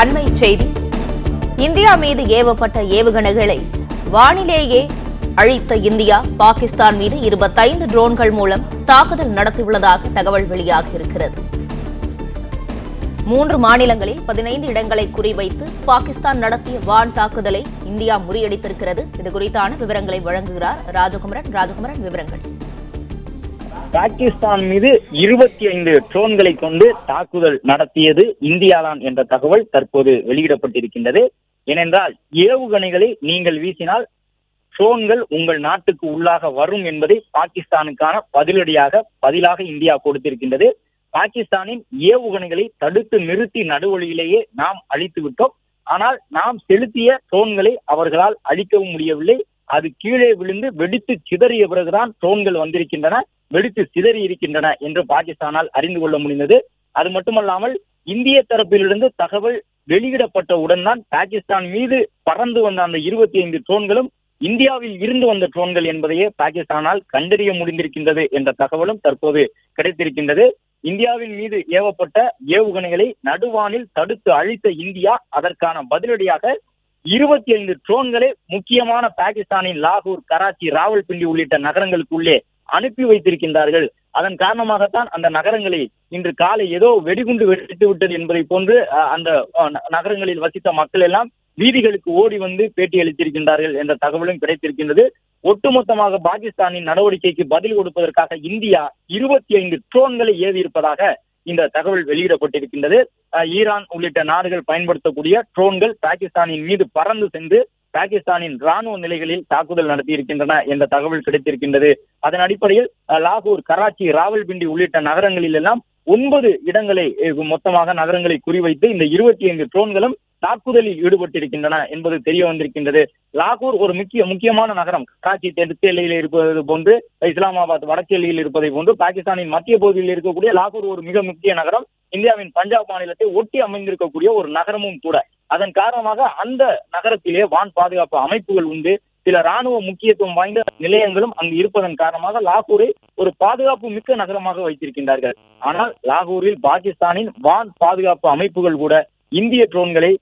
அண்மை செய்தி. இந்தியா மீது ஏவப்பட்ட ஏவுகணைகளை வானிலேயே அழித்த இந்தியா பாகிஸ்தான் மீது இருபத்தைந்து ட்ரோன்கள் மூலம் தாக்குதல் நடத்தியுள்ளதாக தகவல் வெளியாகியிருக்கிறது மூன்று மாநிலங்களில் பதினைந்து இடங்களை குறிவைத்து பாகிஸ்தான் நடத்திய வான் தாக்குதலை இந்தியா முறியடித்திருக்கிறது. இது குறித்தான விவரங்களை வழங்குகிறார் ராஜகுமரன். ராஜகுமரன் விவரங்கள். பாகிஸ்தான் மீது இருபத்தி ஐந்து ட்ரோன்களை கொண்டு தாக்குதல் நடத்தியது இந்தியாதான் என்ற தகவல் தற்போது வெளியிடப்பட்டிருக்கின்றது. ஏனென்றால் ஏவுகணைகளை நீங்கள் வீசினால் ட்ரோன்கள் உங்கள் நாட்டுக்கு உள்ளாக வரும் என்பதை பாகிஸ்தானுக்கான பதிலடியாக பதிலாக இந்தியா கொடுத்திருக்கின்றது. பாகிஸ்தானின் ஏவுகணைகளை தடுத்து நிறுத்தி நடுவழியிலேயே நாம் அழித்து விட்டோம். ஆனால் நாம் செலுத்திய ட்ரோன்களை அவர்களால் அழிக்கவும் முடியவில்லை. அது கீழே விழுந்து வெடித்து சிதறிய பிறகுதான் ட்ரோன்கள் வந்திருக்கின்றன. வெடித்து சிதறி இருக்கின்றன என்று பாகிஸ்தானால் அறிந்து கொள்ள முடிந்தது. அது மட்டுமல்லாமல் இந்திய தரப்பிலிருந்து தகவல் வெளியிடப்பட்டவுடன் தான் பாகிஸ்தான் மீது பறந்து வந்த அந்த இருபத்தி ஐந்து ட்ரோன்களும் இந்தியாவில் இருந்து வந்த ட்ரோன்கள் என்பதையே பாகிஸ்தானால் கண்டறிய முடிந்திருக்கின்றது என்ற தகவலும் தற்போது கிடைத்திருக்கின்றது. இந்தியாவின் மீது ஏவப்பட்ட ஏவுகணைகளை நடுவானில் தடுத்து அழித்த இந்தியா அதற்கான பதிலடியாக இருபத்தி ஐந்து ட்ரோன்களை முக்கியமான பாகிஸ்தானின் லாகூர் கராச்சி ராவல்பிண்டி உள்ளிட்ட நகரங்களுக்குள்ளே அனுப்பி வைத்திருக்கின்றார்கள். அதன் காரணமாகத்தான் அந்த நகரங்களை இன்று காலை ஏதோ வெடிகுண்டு வெடித்து விட்டது என்பதை போன்று அந்த நகரங்களில் வசித்த மக்கள் எல்லாம் வீதிகளுக்கு ஓடி வந்து பேட்டி அளித்திருக்கின்றார்கள் என்ற தகவலும் கிடைத்திருக்கின்றது. ஒட்டுமொத்தமாக பாகிஸ்தானின் நடவடிக்கைக்கு பதில் கொடுப்பதற்காக இந்தியா இருபத்தி ஐந்து ட்ரோன்களை ஏவி இருப்பதாக இந்த தகவல் வெளியிடப்பட்டிருக்கின்றது. ஈரான் உள்ளிட்ட நாடுகள் பயன்படுத்தக்கூடிய ட்ரோன்கள் பாகிஸ்தானின் மீது பறந்து சென்று பாகிஸ்தானின் ராணுவ நிலைகளில் தாக்குதல் நடத்தியிருக்கின்றன என்ற தகவல் கிடைத்திருக்கின்றது. அதன் அடிப்படையில் லாகூர் கராச்சி ராவல்பிண்டி உள்ளிட்ட நகரங்களில் எல்லாம் ஒன்பது இடங்களை மொத்தமாக நகரங்களை குறிவைத்து இந்த இருபத்தி ஐந்து ட்ரோன்களும் தாக்குதலில் ஈடுபட்டிருக்கின்றன என்பது தெரிய வந்திருக்கின்றது. லாகூர் ஒரு முக்கிய முக்கியமான நகரம். கராச்சி தெற்கு எல்லையில் இருப்பது போன்று இஸ்லாமாபாத் வடக்கு எல்லையில் இருப்பதை போன்று பாகிஸ்தானின் மத்திய பகுதியில் இருக்கக்கூடிய லாகூர் ஒரு மிக முக்கிய நகரம். இந்தியாவின் பஞ்சாப் மாநிலத்தை ஒட்டி அமைந்திருக்கக்கூடிய ஒரு நகரமும் கூட. அதன் காரணமாக அந்த நகரத்திலே வான் பாதுகாப்பு அமைப்புகள் உண்டு. சில ராணுவ முக்கியத்துவம் வாய்ந்த நிலையங்களும் அங்கு இருப்பதன் காரணமாக லாகூரை ஒரு பாதுகாப்பு மிக்க நகரமாக வைத்திருக்கின்றார்கள். ஆனால் லாகூரில் பாகிஸ்தானின் வான் பாதுகாப்பு அமைப்புகள் கூட இந்திய ட்ரோன்களை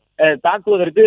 தாக்குவதற்கு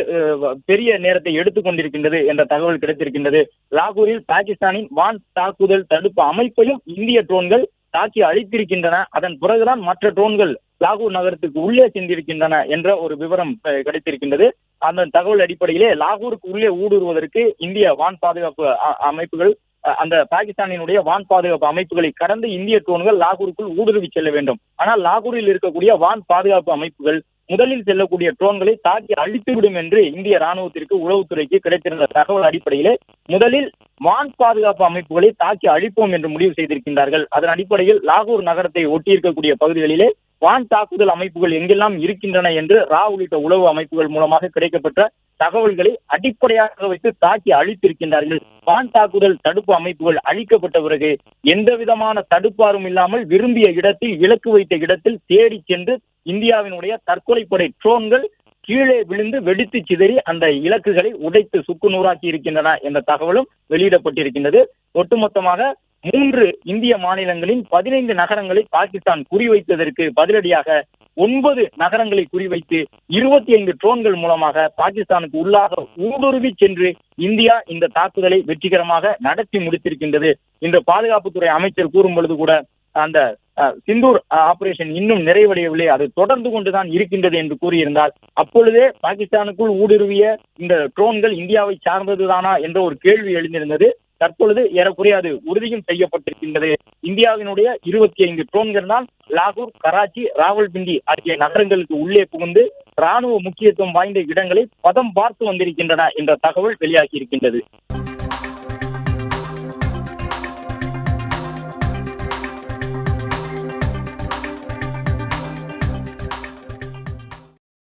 பெரிய நேரத்தை எடுத்துக்கொண்டிருக்கின்றது என்ற தகவல் கிடைத்திருக்கின்றது. லாகூரில் பாகிஸ்தானின் வான் தாக்குதல் தடுப்பு அமைப்பையும் இந்திய ட்ரோன்கள் தாக்கி அழித்திருக்கின்றன. அதன் பிறகுதான் மற்ற ட்ரோன்கள் லாகூர் நகரத்துக்கு உள்ளே சென்றிருக்கின்றன என்ற ஒரு விவரம் கிடைத்திருக்கின்றது. அந்த தகவல் அடிப்படையிலே லாகூருக்கு உள்ளே ஊடுருவதற்கு இந்திய வான் பாதுகாப்பு அமைப்புகள் அந்த பாகிஸ்தானினுடைய வான் பாதுகாப்பு அமைப்புகளை கடந்து இந்திய ட்ரோன்கள் லாகூருக்குள் ஊடுருவி செல்ல வேண்டும். ஆனால் லாகூரில் இருக்கக்கூடிய வான் பாதுகாப்பு அமைப்புகள் முதலில் செல்லக்கூடிய ட்ரோன்களை தாக்கி அழித்துவிடும் என்று இந்திய ராணுவத்திற்கு உளவுத்துறைக்கு கிடைத்திருந்த தகவல் அடிப்படையிலே முதலில் வான் பாதுகாப்பு அமைப்புகளை தாக்கி அழிப்போம் என்று முடிவு செய்திருக்கின்றார்கள். அதன் அடிப்படையில் லாகூர் நகரத்தை ஒட்டியிருக்கக்கூடிய பகுதிகளிலே வான் தாக்குதல் அமைப்புகள் எங்கெல்லாம் இருக்கின்றன என்று ரா உள்ளிட்ட உளவு அமைப்புகள் மூலமாக கிடைக்கப்பட்ட தகவல்களை அடிப்படையாக வைத்து தாக்கி அழித்திருக்கின்றார்கள். வான் தாக்குதல் தடுப்பு அமைப்புகள் அழிக்கப்பட்ட பிறகு எந்த விதமான தடுப்பாரும் இல்லாமல் விரும்பிய இடத்தில் இலக்கு வைத்த இடத்தில் தேடி சென்று இந்தியாவினுடைய தற்கொலைப்படை ட்ரோன்கள் கீழே விழுந்து வெடித்து சிதறி அந்த இலக்குகளை உடைத்து சுக்கு நூறாக்கி இருக்கின்றன என்ற தகவலும் வெளியிடப்பட்டிருக்கின்றது. ஒட்டுமொத்தமாக மூன்று இந்திய மாநிலங்களின் பதினைந்து நகரங்களை பாகிஸ்தான் குறிவைத்ததற்கு பதிலடியாக ஒன்பது நகரங்களை குறிவைத்து இருபத்தி ஐந்து ட்ரோன்கள் மூலமாக பாகிஸ்தானுக்கு உள்ளாக ஊடுருவி சென்று இந்தியா இந்த தாக்குதலை வெற்றிகரமாக நடத்தி முடித்திருக்கின்றது. இன்று பாதுகாப்புத்துறை அமைச்சர் கூறும் பொழுது கூட அந்த சிந்தூர் ஆபரேஷன் இன்னும் நிறைவடையவில்லை. அது தொடர்ந்து கொண்டுதான் இருக்கின்றது என்று கூறியிருந்தால் அப்பொழுதே பாகிஸ்தானுக்குள் ஊடுருவிய இந்த ட்ரோன்கள் இந்தியாவை சார்ந்ததுதானா என்ற ஒரு கேள்வி எழுந்திருந்தது. தற்பொழுது ஏறக்குறைய அது உறுதியும் செய்யப்பட்டிருக்கின்றது. இந்தியாவினுடைய இருபத்தி ஐந்து ட்ரோன்கள் தான் லாகூர் கராச்சி ராவல்பிண்டி ஆகிய நகரங்களுக்கு உள்ளே புகுந்து ராணுவ முக்கியத்துவம் வாய்ந்த இடங்களை பதம் பார்த்து வந்திருக்கின்றன என்ற தகவல் வெளியாகி இருக்கின்றது